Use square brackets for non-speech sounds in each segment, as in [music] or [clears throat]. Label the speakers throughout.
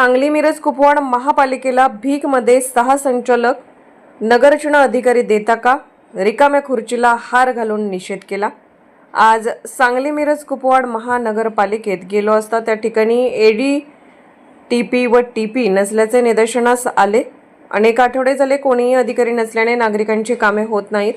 Speaker 1: सांगली मिरज कुपवाड महापालिकेला भीकमध्ये सहा संचालक नगरचना अधिकारी देता का? रिकाम्या खुर्चीला हार घालून निषेध केला. आज सांगली मिरज कुपवाड महानगरपालिकेत गेलो असता त्या ठिकाणी A D T P T P नसल्याचे निदर्शनास आले. अनेक आठवडे झाले कोणीही अधिकारी नसल्याने नागरिकांची कामे होत नाहीत.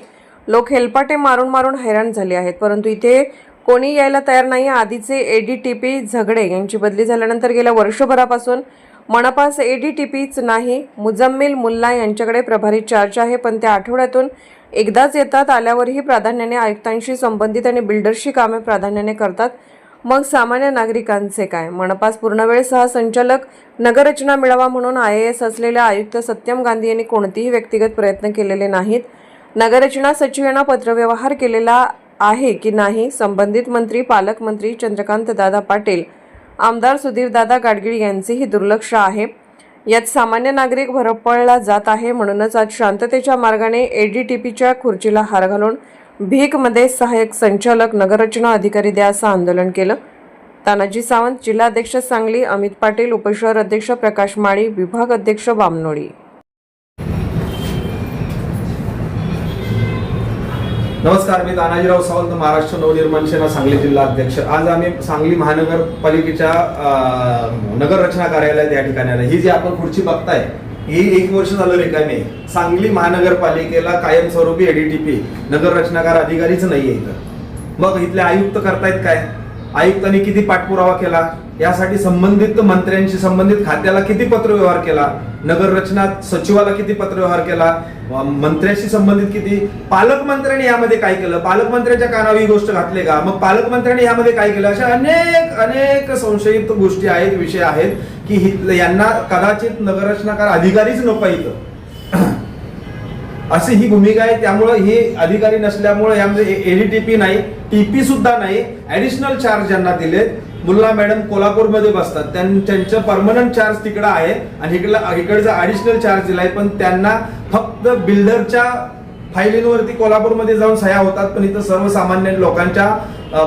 Speaker 1: लोक हेलपाटे मारून मारून हैराण झाले आहेत. परंतु इथे कोणी यायला तयार नाही आधीचे ए डी टी पी झगडे यांची बदली झाल्यानंतर गेल्या वर्षभरापासून मनपास ए डी टी पीच नाही मुजम्मिल मुल्ला यांच्याकडे प्रभारी चार्ज आहे पण त्या आठवड्यातून एकदाच येतात आल्यावरही प्राधान्याने आयुक्तांशी संबंधित आणि बिल्डर्सची कामे प्राधान्याने करतात. मग सामान्य नागरिकांचे काय? मनपास पूर्णवेळ सहसंचालक नगररचना मिळावा म्हणून आय ए एस असलेल्या आयुक्त सत्यम गांधी यांनी कोणतेही व्यक्तिगत प्रयत्न केलेले नाहीत. नगररचना सचिव यांना पत्रव्यवहार केलेला आहे की नाही संबंधित मंत्री पालकमंत्री चंद्रकांत दादा पाटील आमदार सुधीरदादा गाडगीळ यांचेही दुर्लक्ष आहे. यात सामान्य नागरिक भरपळला जात आहे म्हणूनच आज शांततेच्या मार्गाने एडीटीपीच्या खुर्चीला हार घालून भीकमध्ये सहाय्यक संचालक नगररचना अधिकारी द्या असं आंदोलन केलं. तानाजी सावंत जिल्हाध्यक्ष सांगली अमित पाटील उपशहर अध्यक्ष प्रकाश माळी विभाग अध्यक्ष बामनोळी
Speaker 2: नमस्कार मी तानाजीराव सावंत महाराष्ट्र नवनिर्माण सेना सांगली जिल्हा अध्यक्ष. आज आम्ही सांगली महानगरपालिकेच्या अं, नगर रचना कार्यालयात या ठिकाणी आलो. ही जी आपण खुर्ची बघताय ही एक वर्ष झालं रिकामी. सांगली महानगरपालिकेला कायमस्वरूपी एडीटीपी नगर रचनाकार अधिकारीच नाहीये इथं. मग इथले आयुक्त करतायत काय? आयुक्तांनी किती पाठपुरावा केला? यासाठी संबंधित मंत्र्यांशी संबंधित खात्याला किती पत्रव्यवहार केला? नगर रचना सचिवाला किती पत्रव्यवहार केला? मंत्र्याशी संबंधित किती? पालकमंत्र्यांनी यामध्ये काय केलं? पालकमंत्र्यांच्या कानावर ही गोष्ट घातली का? मग पालकमंत्र्यांनी यामध्ये काय केलं? अशा अनेक अनेक संशयित गोष्टी आहेत विषय आहेत की हि यांना कदाचित नगररचनाकार अधिकारीच नको इथं. [clears throat] अशी ही भूमिका आहे. त्यामुळे हे अधिकारी नसल्यामुळे यामध्ये एडीटीपी नाही. टीपी सुद्धा नाही. ऍडिशनल चार्ज यांना दिलेत मुल्ला मॅडम कोल्हापूरमध्ये बसतात. त्यांचा परमनंट चार्ज तिकडं आहे आणि इकडला इकडचा ऍडिशनल चार्ज दिलाय. पण त्यांना फक्त बिल्डरच्या फायलींवरती कोल्हापूरमध्ये जाऊन सह्या होतात पण इथं सर्वसामान्य लोकांच्या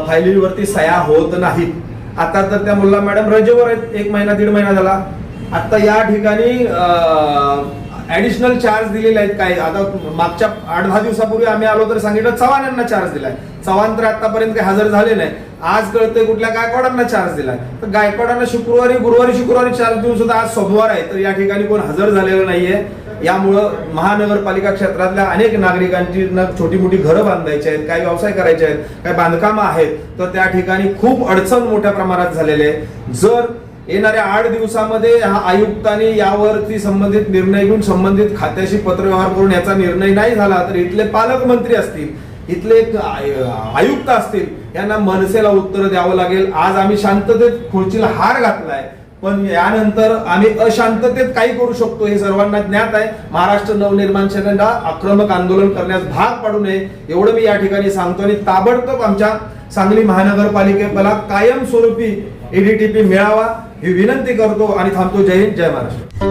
Speaker 2: फायलींवरती सह्या होत नाहीत. आता तर त्या मुल्ला मॅडम रजेवर आहेत. एक महिना दीड महिना झाला. आता या ठिकाणी ऍडिशनल चार्ज दिलेले आहेत काय आता मागच्या आठ दहा दिवसापूर्वी आम्ही आलो तर सांगितलं चव्हाण यांना चार्ज दिलाय. चव्हाण तर आतापर्यंत काही हजर झाले नाही. आज कळतंय कुठल्या गायकवाडांना चार्ज दिलाय. तर गायकवाडांना शुक्रवारी गुरुवारी शुक्रवारी चार्ज देऊन सुद्धा आज सोमवार आहे. तर या ठिकाणी कोण हजर झालेलं नाहीये. यामुळं महानगरपालिका क्षेत्रातल्या अनेक नागरिकांची छोटी मोठी घरं बांधायची आहेत काही व्यवसाय करायचे आहेत काही बांधकामं आहेत. तर त्या ठिकाणी खूप अडचण मोठ्या प्रमाणात झालेले आहे. जर येणाऱ्या आठ दिवसामध्ये हा आयुक्तांनी यावरती संबंधित निर्णय घेऊन संबंधित खात्याशी पत्रव्यवहार करून याचा निर्णय नाही झाला तर इथले पालकमंत्री असतील इथले आयुक्त असतील यांना मनसेला उत्तर द्यावं लागेल. आज आम्ही शांततेत खुर्चीला हार घातलाय. पण यानंतर आम्ही अशांततेत काही करू शकतो हे सर्वांना ज्ञात आहे. महाराष्ट्र नवनिर्माण सेनेला आक्रमक आंदोलन करण्यास भाग पाडू नये एवढं मी या ठिकाणी सांगतो. आणि ताबडतोब आमच्या सांगली महानगरपालिकेला कायमस्वरूपी एडीटीपी मिळावा ही विनंती करतो आणि थांबतो. जय हिंद जय महाराष्ट्र.